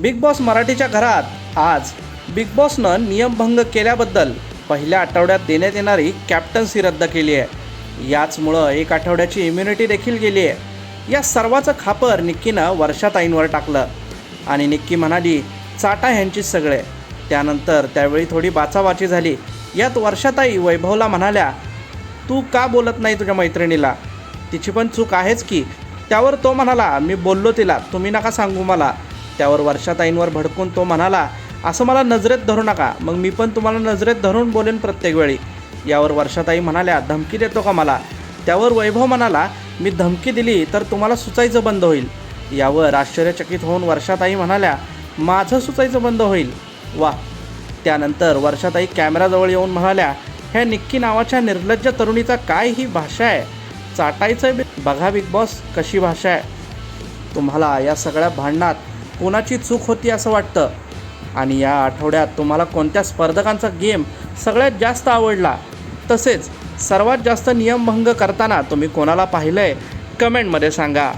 Big boss मराठीच्या घरात आज बिग बॉसनं नियमभंग केल्याबद्दल पहिल्या आठवड्यात देण्यात येणारी कॅप्टन्सी रद्द केली आहे. याचमुळं एक आठवड्याची इम्युनिटी देखील गेली आहे. या सर्वाचं खापर निक्कीनं वर्षाताईंवर टाकलं. आणि निक्की म्हणाली चाटा ह्यांचीच सगळे. त्यानंतर त्यावेळी थोडी बाचाबाची झाली. यात वर्षाताई वैभवला म्हणाल्या तू का बोलत नाही तुझ्या मैत्रिणीला? तिची पण चूक आहेच की. त्यावर तो म्हणाला मी बोललो तिला तुम्ही नका सांगू मला. त्यावर वर्षाताईंवर भडकून तो म्हणाला असं मला नजरेत धरू नका मग मी पण तुम्हाला नजरेत धरून बोलेन प्रत्येक वेळी. यावर वर्षाताई म्हणाल्या धमकी देतो का मला? त्यावर वैभव म्हणाला मी धमकी दिली तर तुम्हाला सुचायचं बंद होईल. यावर आश्चर्यचकित होऊन वर्षाताई म्हणाल्या माझं सुचायचं बंद होईल. वा त्यानंतर वर्षाताई कॅमेराजवळ येऊन म्हणाल्या ह्या निक्की नावाच्या निर्लज्ज तरुणीचा काय ही भाषा आहे? चाटायचं बघा बिग बॉस कशी भाषा आहे. तुम्हाला या सगळ्या भांडणात कोणाची चूक होती असं वाटतं? आणि या आठवड्यात तुम्हाला कोणत्या स्पर्धकांचा गेम सगळ्यात जास्त आवडला? तसेच सर्वात जास्त नियमभंग करताना तुम्ही कोणाला पाहिलं आहे कमेंटमध्ये सांगा.